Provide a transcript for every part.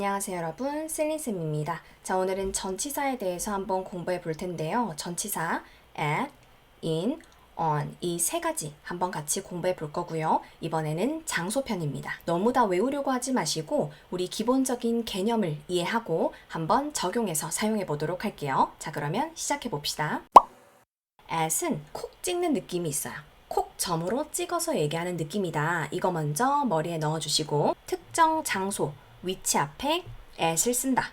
안녕하세요 여러분 슬린쌤입니다. 자 오늘은 전치사에 대해서 한번 공부해 볼 텐데요. 전치사 at, in, on 이 세 가지 한번 같이 공부해 볼 거고요. 이번에는 장소편입니다. 너무 다 외우려고 하지 마시고 우리 기본적인 개념을 이해하고 한번 적용해서 사용해 보도록 할게요. 자 그러면 시작해 봅시다. at은 콕 찍는 느낌이 있어요. 콕 점으로 찍어서 얘기하는 느낌이다. 이거 먼저 머리에 넣어주시고 특정 장소, 위치 앞에 at을 쓴다.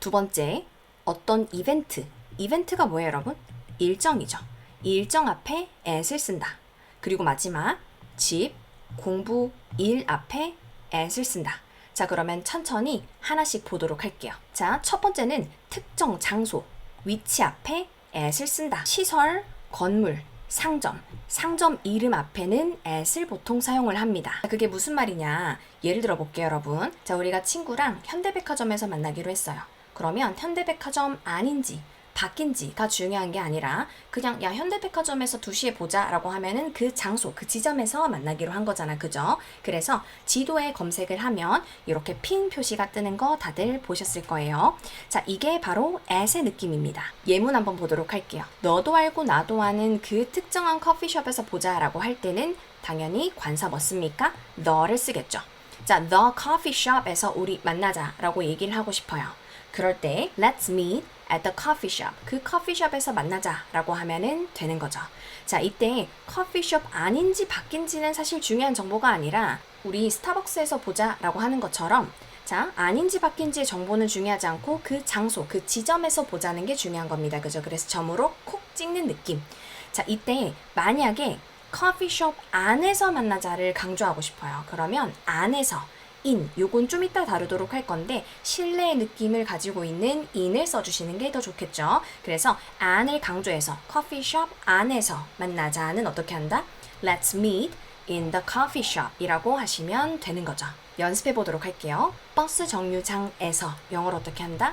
두 번째, 어떤 이벤트. 이벤트가 뭐예요, 여러분? 일정이죠. 이 일정 앞에 at을 쓴다. 그리고 마지막, 집, 공부, 일 앞에 at을 쓴다. 자, 그러면 천천히 하나씩 보도록 할게요. 자, 첫 번째는 특정 장소, 위치 앞에 at을 쓴다. 시설, 건물, 상점, 상점 이름 앞에는 at을 보통 사용을 합니다. 그게 무슨 말이냐? 예를 들어 볼게요, 여러분. 자, 우리가 친구랑 현대백화점에서 만나기로 했어요. 그러면 현대백화점 아닌지 바뀐지가 중요한 게 아니라 그냥 야 현대백화점에서 2시에 보자라고 하면은 그 장소 그 지점에서 만나기로 한 거잖아. 그죠? 그래서 지도에 검색을 하면 이렇게 핀 표시가 뜨는 거 다들 보셨을 거예요. 자 이게 바로 at의 느낌입니다. 예문 한번 보도록 할게요. 너도 알고 나도 아는 그 특정한 커피숍에서 보자라고 할 때는 당연히 관사 뭐 씁니까? the를 쓰겠죠. 자 the coffee shop에서 우리 만나자라고 얘기를 하고 싶어요. 그럴 때 let's meet at the coffee shop. 그 커피숍에서 만나자라고 하면은 되는 거죠. 자, 이때 커피숍 아닌지 바뀐지는 사실 중요한 정보가 아니라 우리 스타벅스에서 보자라고 하는 것처럼 자, 아닌지 바뀐지의 정보는 중요하지 않고 그 장소, 그 지점에서 보자는 게 중요한 겁니다. 그죠? 그래서 점으로 콕 찍는 느낌. 자, 이때 만약에 커피숍 안에서 만나자를 강조하고 싶어요. 그러면 안에서 in 요건 좀 이따 다루도록 할 건데 실내의 느낌을 가지고 있는 in을 써주시는 게 더 좋겠죠. 그래서 안을 강조해서 커피숍 안에서 만나자는 어떻게 한다? Let's meet in the coffee shop 이라고 하시면 되는 거죠. 연습해 보도록 할게요. 버스 정류장에서 영어로 어떻게 한다?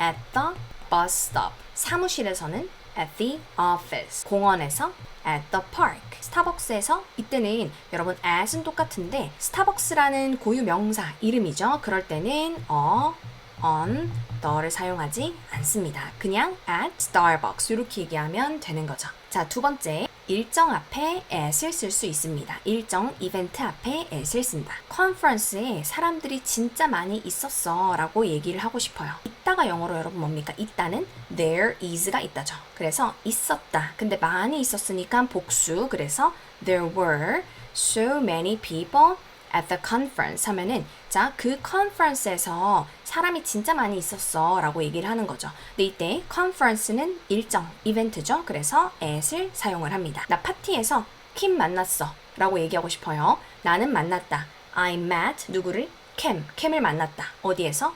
At the bus stop. 사무실에서는 at the office. 공원에서 at the park. 스타벅스에서 이때는 여러분 at은 똑같은데 스타벅스라는 고유 명사 이름이죠. 그럴 때는 어, on, the를 사용하지 않습니다. 그냥 at Starbucks 이렇게 얘기하면 되는 거죠. 자, 두 번째. 일정 앞에 at을 쓸 수 있습니다. 일정 이벤트 앞에 at을 쓴다. 컨퍼런스에 사람들이 진짜 많이 있었어 라고 얘기를 하고 싶어요. 있다가 영어로 여러분 뭡니까? 있다는 there is가 있다죠. 그래서 있었다. 근데 많이 있었으니까 복수. 그래서 there were so many people at the conference 하면은 자, 그 컨퍼런스에서 사람이 진짜 많이 있었어 라고 얘기를 하는 거죠. 근데 이때 conference는 일정, 이벤트죠. 그래서 at을 사용을 합니다. 나 파티에서 킴 만났어 라고 얘기하고 싶어요. 나는 만났다. I met 누구를? 캠, 캠을 만났다. 어디에서?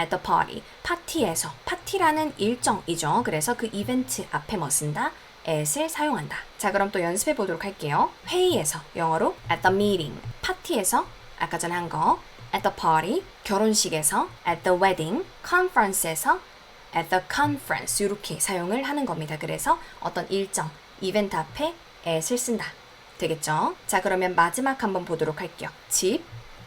at the party. 파티에서. 파티라는 일정이죠. 그래서 그 이벤트 앞에 뭐 쓴다? At을 사용한다. 자, 그럼 또 연습해 보도록 할게요. 회의에서 영어로 at the meeting. 파티에서 아까 전에 한 거 at the party. 결혼식에서 at the wedding. conference에서 at the conference 이렇게 사용을 하는 겁니다. 그래서 어떤 일정, 이벤트 앞에 at을 쓴다. 되겠죠? 자, 그러면 마지막 한번 보도록 할게요. 집,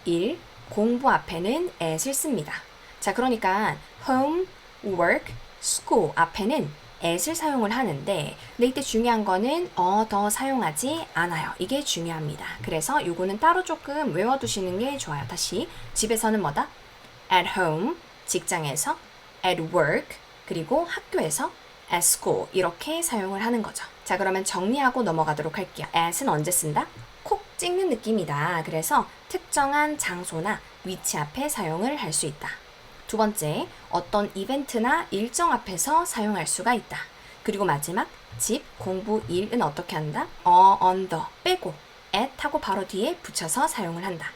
일, 공부 앞에는 at을 씁니다. 자, 그러니까 home, work, school 앞에는 at을 사용을 하는데 근데 이때 중요한 거는 어 더 사용하지 않아요. 이게 중요합니다. 그래서 요거는 따로 조금 외워두시는 게 좋아요. 다시 집에서는 뭐다? at home, 직장에서 at work, 그리고 학교에서 at school 이렇게 사용을 하는 거죠. 자 그러면 정리하고 넘어가도록 할게요. at은 언제 쓴다? 콕 찍는 느낌이다. 그래서 특정한 장소나 위치 앞에 사용을 할 수 있다. 두 번째, 어떤 이벤트나 일정 앞에서 사용할 수가 있다. 그리고 마지막, 집, 공부, 일은 어떻게 한다? 어, the 빼고 at 하고 바로 뒤에 붙여서 사용을 한다.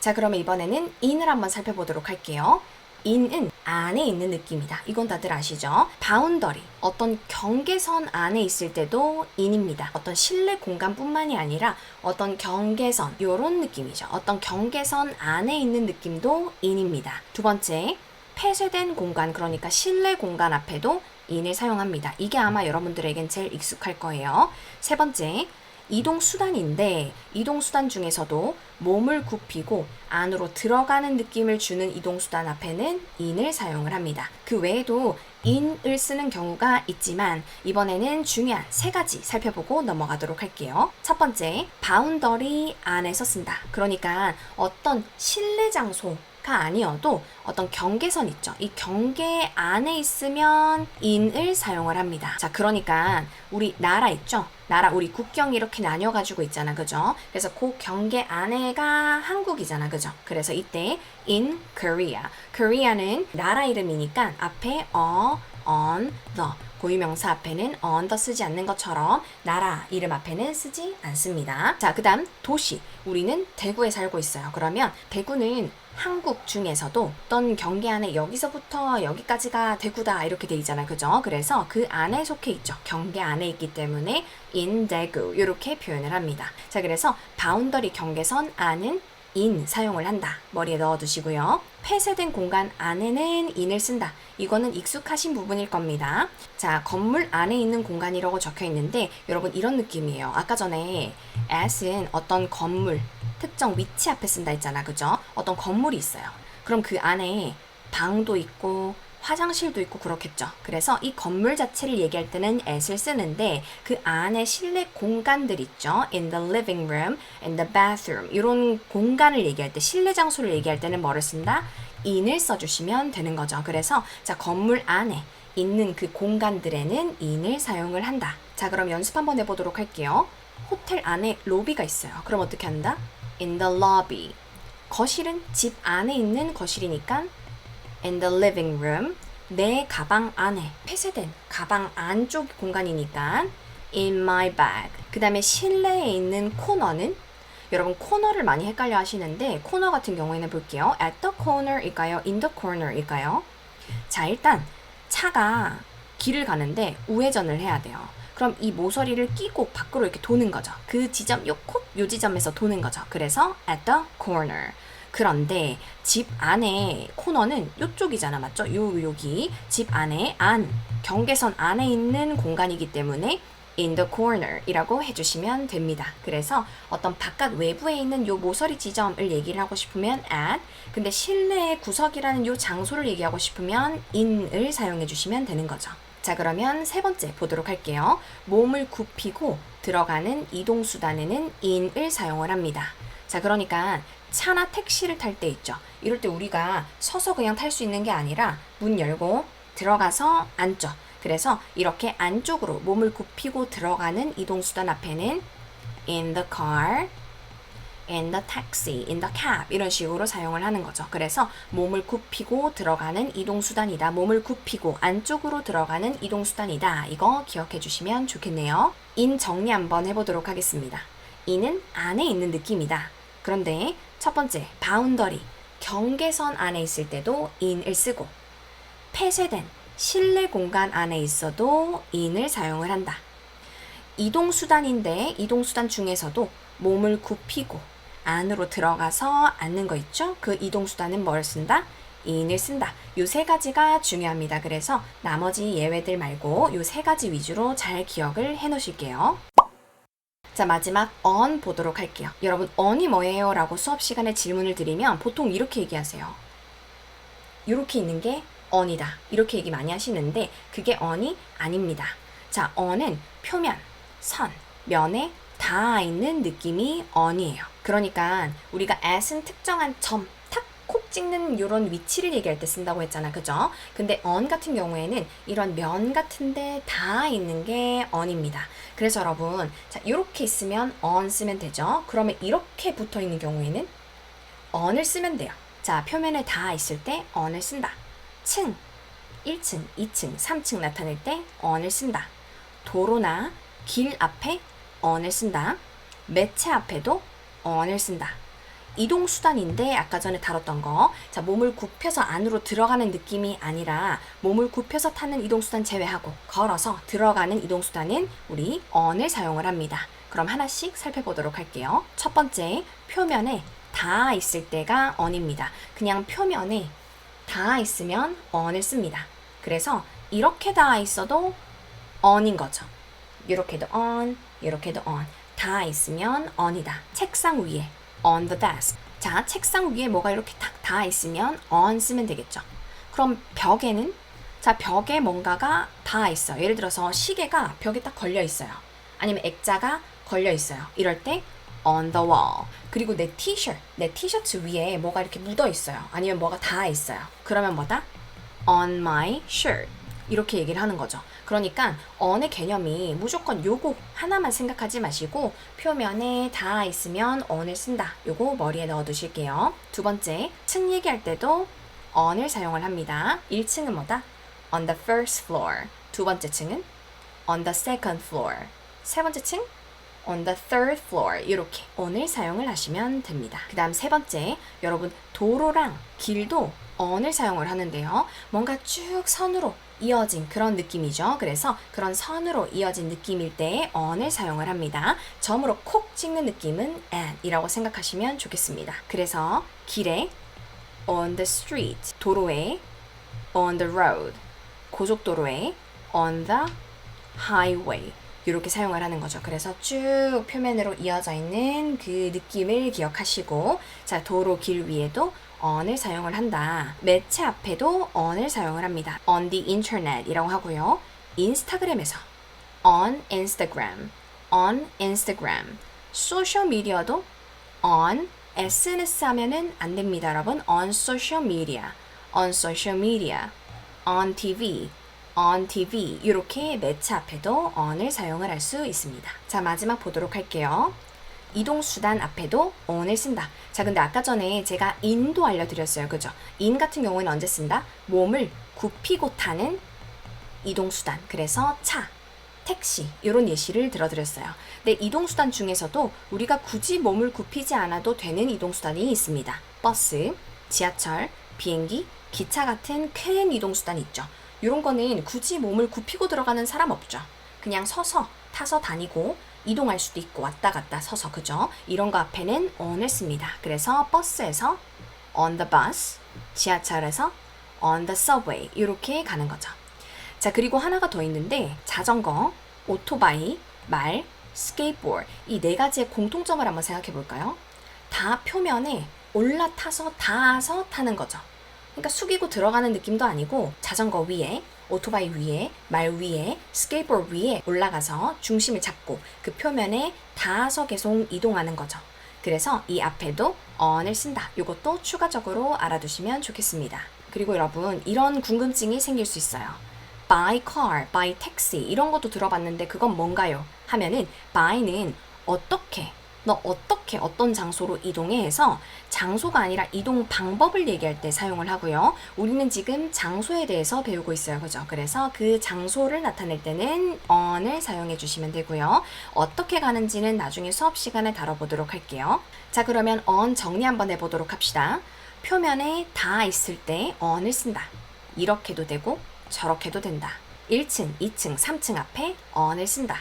자, 그러면 이번에는 in을 한번 살펴보도록 할게요. in은 안에 있는 느낌이다. 이건 다들 아시죠? 바운더리, 어떤 경계선 안에 있을 때도 in입니다. 어떤 실내 공간뿐만이 아니라 어떤 경계선, 요런 느낌이죠. 어떤 경계선 안에 있는 느낌도 in입니다. 두 번째, 폐쇄된 공간, 그러니까 실내 공간 앞에도 in을 사용합니다. 이게 아마 여러분들에겐 제일 익숙할 거예요. 세 번째, 이동 수단인데 이동 수단 중에서도 몸을 굽히고 안으로 들어가는 느낌을 주는 이동 수단 앞에는 in을 사용을 합니다. 그 외에도 in을 쓰는 경우가 있지만 이번에는 중요한 세 가지 살펴보고 넘어가도록 할게요. 첫 번째, 바운더리 안에서 쓴다. 그러니까 어떤 실내 장소 가 아니어도 어떤 경계선 있죠. 이 경계 안에 있으면 in을 사용을 합니다. 자, 그러니까 우리 나라 있죠. 나라 우리 국경이 이렇게 나뉘어 가지고 있잖아. 그죠? 그래서 그 경계 안에가 한국이잖아. 그죠? 그래서 이때 in Korea. Korea는 나라 이름이니까 앞에 a, on, the 고유명사 앞에는 the 쓰지 않는 것처럼 나라 이름 앞에는 쓰지 않습니다. 자, 그 다음 도시. 우리는 대구에 살고 있어요. 그러면 대구는 한국 중에서도 어떤 경계 안에 여기서부터 여기까지가 대구다 이렇게 돼 있잖아요. 그죠? 그래서 그 안에 속해 있죠. 경계 안에 있기 때문에 in 대구 이렇게 표현을 합니다. 자, 그래서 바운더리 경계선 안은 in 사용을 한다. 머리에 넣어두시고요. 폐쇄된 공간 안에는 in을 쓴다. 이거는 익숙하신 부분일 겁니다. 자, 건물 안에 있는 공간이라고 적혀 있는데 여러분 이런 느낌이에요. 아까 전에 as은 어떤 건물, 특정 위치 앞에 쓴다 했잖아. 그죠? 어떤 건물이 있어요. 그럼 그 안에 방도 있고 화장실도 있고 그렇겠죠. 그래서 이 건물 자체를 얘기할 때는 as를 쓰는데 그 안에 실내 공간들 있죠. in the living room, in the bathroom 이런 공간을 얘기할 때 실내 장소를 얘기할 때는 뭐를 쓴다? in을 써주시면 되는 거죠. 그래서 자 건물 안에 있는 그 공간들에는 in을 사용을 한다. 자 그럼 연습 한번 해보도록 할게요. 호텔 안에 로비가 있어요. 그럼 어떻게 한다? in the lobby. 거실은 집 안에 있는 거실이니까 in the living room. 내 가방 안에 폐쇄된 가방 안쪽 공간이니까 in my bag. 그 다음에 실내에 있는 코너는 여러분 코너를 많이 헷갈려 하시는데 코너 같은 경우에는 볼게요. at the corner일까요? in the corner일까요? 자 일단 차가 길을 가는데 우회전을 해야 돼요. 그럼 이 모서리를 끼고 밖으로 이렇게 도는 거죠. 그 지점 요콕 요 지점에서 도는 거죠. 그래서 at the corner. 그런데 집 안에 코너는 요쪽이잖아. 맞죠? 요 여기 집 안에 안 경계선 안에 있는 공간이기 때문에 in the corner 이라고 해주시면 됩니다. 그래서 어떤 바깥 외부에 있는 요 모서리 지점을 얘기를 하고 싶으면 at 근데 실내의 구석이라는 요 장소를 얘기하고 싶으면 in을 사용해 주시면 되는 거죠. 자, 그러면 세 번째 보도록 할게요. 몸을 굽히고 들어가는 이동수단에는 in을 사용을 합니다. 자, 그러니까 차나 택시를 탈 때 있죠. 이럴 때 우리가 서서 그냥 탈 수 있는 게 아니라 문 열고 들어가서 앉죠. 그래서 이렇게 안쪽으로 몸을 굽히고 들어가는 이동수단 앞에는 in the car, in the taxi, in the cab 이런 식으로 사용을 하는 거죠. 그래서 몸을 굽히고 들어가는 이동수단이다. 몸을 굽히고 안쪽으로 들어가는 이동수단이다. 이거 기억해 주시면 좋겠네요. in 정리 한번 해보도록 하겠습니다. in은 안에 있는 느낌이다. 그런데 첫 번째, 바운더리, 경계선 안에 있을 때도 in을 쓰고 폐쇄된 실내 공간 안에 있어도 in을 사용을 한다. 이동수단인데 이동수단 중에서도 몸을 굽히고 안으로 들어가서 앉는 거 있죠? 그 이동수단은 뭘 쓴다? in을 쓴다. 요 세 가지가 중요합니다. 그래서 나머지 예외들 말고 요 세 가지 위주로 잘 기억을 해 놓으실게요. 자, 마지막 on 보도록 할게요. 여러분, on이 뭐예요? 라고 수업 시간에 질문을 드리면 보통 이렇게 얘기하세요. 이렇게 있는 게 on이다. 이렇게 얘기 많이 하시는데 그게 on이 아닙니다. 자, on은 표면, 선, 면에 닿아 있는 느낌이 on이에요. 그러니까 우리가 at은 특정한 점, 찍는 이런 위치를 얘기할 때 쓴다고 했잖아. 그죠? 근데 on 같은 경우에는 이런 면 같은데 닿아 있는 게 on입니다. 그래서 여러분, 자, 이렇게 있으면 on 쓰면 되죠? 그러면 이렇게 붙어 있는 경우에는 on을 쓰면 돼요. 자, 표면에 닿아 있을 때 on을 쓴다. 층, 1층, 2층, 3층 나타낼 때 on을 쓴다. 도로나 길 앞에 on을 쓴다. 매체 앞에도 on을 쓴다. 이동 수단인데 아까 전에 다뤘던 거. 자, 몸을 굽혀서 안으로 들어가는 느낌이 아니라 몸을 굽혀서 타는 이동 수단 제외하고 걸어서 들어가는 이동 수단은 우리 on을 사용을 합니다. 그럼 하나씩 살펴보도록 할게요. 첫 번째, 표면에 닿아 있을 때가 on입니다. 그냥 표면에 닿아 있으면 on을 씁니다. 그래서 이렇게 닿아 있어도 on인 거죠. 이렇게도 on, 이렇게도 on. 다 있으면 on이다. 책상 위에 on the desk. 자, 책상 위에 뭐가 이렇게 딱다 있으면 on 쓰면 되겠죠. 그럼 벽에는 자, 벽에 뭔가가 다 있어요. 예를 들어서 시계가 벽에 딱 걸려 있어요. 아니면 액자가 걸려 있어요. 이럴 때 on the wall. 그리고 내 티셔츠, 내 티셔츠 위에 뭐가 이렇게 묻어 있어요. 아니면 뭐가 다 있어요. 그러면 뭐다? on my shirt. 이렇게 얘기를 하는 거죠. 그러니까 on의 개념이 무조건 요거 하나만 생각하지 마시고 표면에 다 있으면 on을 쓴다. 요거 머리에 넣어 두실게요. 두 번째, 층 얘기할 때도 on을 사용을 합니다. 1층은 뭐다? on the first floor. 두 번째 층은 on the second floor. 세 번째 층 on the third floor 이렇게 on을 사용을 하시면 됩니다. 그 다음 세 번째 여러분 도로랑 길도 on을 사용을 하는데요. 뭔가 쭉 선으로 이어진 그런 느낌이죠. 그래서 그런 선으로 이어진 느낌일 때 on을 사용을 합니다. 점으로 콕 찍는 느낌은 and이라고 생각하시면 좋겠습니다. 그래서 길에 on the street 도로에 on the road 고속도로에 on the highway 이렇게 사용을 하는 거죠. 그래서 쭉 표면으로 이어져 있는 그 느낌을 기억하시고 자 도로 길 위에도 on을 사용을 한다. 매체 앞에도 on을 사용을 합니다. on the internet이라고 하고요. 인스타그램에서 on Instagram, on Instagram. 소셜 미디어도 on SNS 하면은 안 됩니다, 여러분. on social media, on social media, on TV, on TV 이렇게 매체 앞에도 on을 사용을 할 수 있습니다. 자 마지막 보도록 할게요. 이동 수단 앞에도 on을 쓴다. 자 근데 아까 전에 제가 in도 알려드렸어요, 그죠? in 같은 경우에는 언제 쓴다? 몸을 굽히고 타는 이동 수단. 그래서 차, 택시 이런 예시를 들어드렸어요. 근데 이동 수단 중에서도 우리가 굳이 몸을 굽히지 않아도 되는 이동 수단이 있습니다. 버스, 지하철, 비행기, 기차 같은 큰 이동 수단이 있죠. 이런 거는 굳이 몸을 굽히고 들어가는 사람 없죠. 그냥 서서 타서 다니고 이동할 수도 있고 왔다 갔다 서서 그죠? 이런 거 앞에는 on을 씁니다. 그래서 버스에서 on the bus, 지하철에서 on the subway 이렇게 가는 거죠. 자 그리고 하나가 더 있는데 자전거, 오토바이, 말, 스케이트보드 이네 가지의 공통점을 한번 생각해 볼까요? 다 표면에 올라타서 닿아서 타는 거죠. 그러니까 숙이고 들어가는 느낌도 아니고 자전거 위에 오토바이 위에 말 위에 스케이트보드 위에 올라가서 중심을 잡고 그 표면에 닿아서 계속 이동하는 거죠. 그래서 이 앞에도 on을 쓴다. 이것도 추가적으로 알아두시면 좋겠습니다. 그리고 여러분 이런 궁금증이 생길 수 있어요. by car, by taxi 이런 것도 들어봤는데 그건 뭔가요? 하면은 by는 어떻게 너 어떻게 어떤 장소로 이동해 해서 장소가 아니라 이동 방법을 얘기할 때 사용을 하고요. 우리는 지금 장소에 대해서 배우고 있어요. 그죠? 그래서 그 장소를 나타낼 때는 on을 사용해 주시면 되고요. 어떻게 가는지는 나중에 수업 시간에 다뤄보도록 할게요. 자, 그러면 on 정리 한번 해보도록 합시다. 표면에 다 있을 때 on을 쓴다. 이렇게도 되고 저렇게도 된다. 1층, 2층, 3층 앞에 on을 쓴다.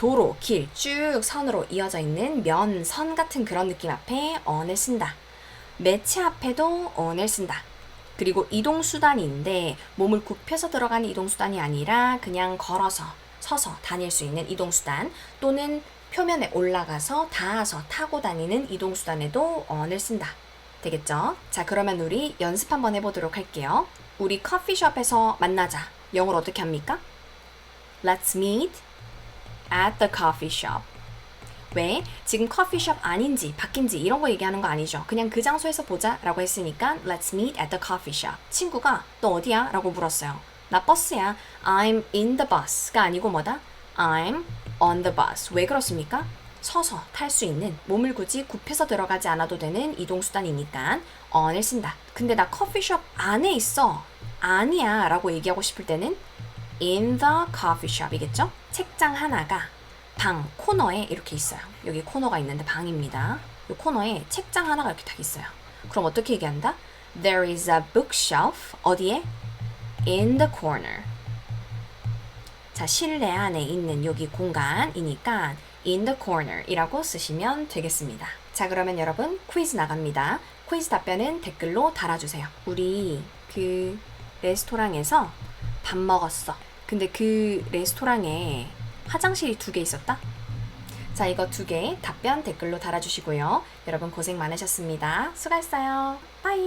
도로, 길, 쭉 선으로 이어져 있는 면, 선 같은 그런 느낌 앞에 on을 쓴다. 매체 앞에도 on을 쓴다. 그리고 이동수단인데 몸을 굽혀서 들어가는 이동수단이 아니라 그냥 걸어서, 서서 다닐 수 있는 이동수단 또는 표면에 올라가서 닿아서 타고 다니는 이동수단에도 on을 쓴다. 되겠죠? 자, 그러면 우리 연습 한번 해보도록 할게요. 우리 커피숍에서 만나자. 영어로 어떻게 합니까? Let's meet at the coffee shop. 왜? 지금 커피숍 아닌지 바뀐지 이런 거 얘기하는 거 아니죠. 그냥 그 장소에서 보자 라고 했으니까 Let's meet at the coffee shop. 친구가 너 어디야? 라고 물었어요. 나 버스야. I'm in the bus가 아니고 뭐다? I'm on the bus. 왜 그렇습니까? 서서 탈 수 있는 몸을 굳이 굽혀서 들어가지 않아도 되는 이동수단이니까 on을 쓴다. 근데 나 커피숍 안에 있어. 아니야 라고 얘기하고 싶을 때는 in the coffee shop이겠죠? 책장 하나가 방 코너에 이렇게 있어요. 여기 코너가 있는데 방입니다. 이 코너에 책장 하나가 이렇게 딱 있어요. 그럼 어떻게 얘기한다? There is a bookshelf 어디에? In the corner. 자, 실내 안에 있는 여기 공간이니까 in the corner 이라고 쓰시면 되겠습니다. 자, 그러면 여러분 퀴즈 나갑니다. 퀴즈 답변은 댓글로 달아주세요. 우리 그 레스토랑에서 밥 먹었어. 근데 그 레스토랑에 화장실이 두 개 있었다? 자, 자, 이거 두 개 답변 댓글로 달아주시고요. 여러분 고생 많으셨습니다. 수고했어요. 빠이.